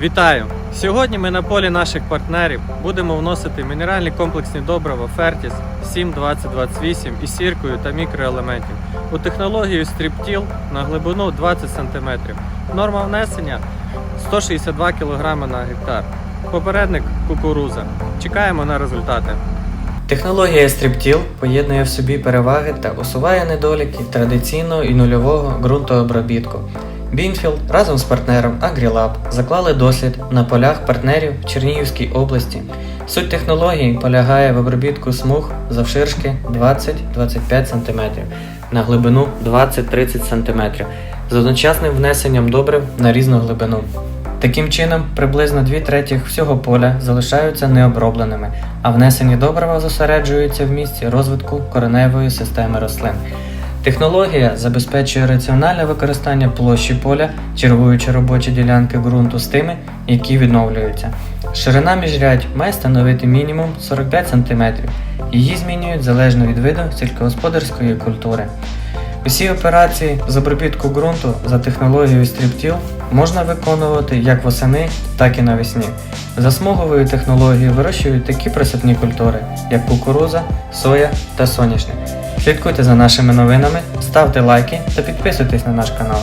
Вітаю! Сьогодні ми на полі наших партнерів будемо вносити мінеральні комплексні добрива Фертіс 72028 із сіркою та мікроелементів у технологію стріптіл на глибину 20 см. Норма внесення 162 кг на гектар. Попередник кукуруза. Чекаємо на результати. Технологія Стріптіл поєднує в собі переваги та усуває недоліки традиційного і нульового ґрунтообробітку. Бінфілд разом з партнером AgriLab заклали дослід на полях партнерів в Чернігівській області. Суть технології полягає в обробітку смуг завширшки 20-25 см на глибину 20-30 см з одночасним внесенням добрив на різну глибину. Таким чином, приблизно 2 третіх всього поля залишаються необробленими, а внесені добрива зосереджуються в місці розвитку кореневої системи рослин. Технологія забезпечує раціональне використання площі поля, чергуючи робочі ділянки ґрунту з тими, які відновлюються. Ширина міжрядь має становити мінімум 45 см. Її змінюють залежно від виду сільськогосподарської культури. Усі операції з обробітку ґрунту за технологією стріптіл можна виконувати як восени, так і навесні. За смуговою технологією вирощують такі присадні культури, як кукуруза, соя та соняшник. Слідкуйте за нашими новинами, ставте лайки та підписуйтесь на наш канал.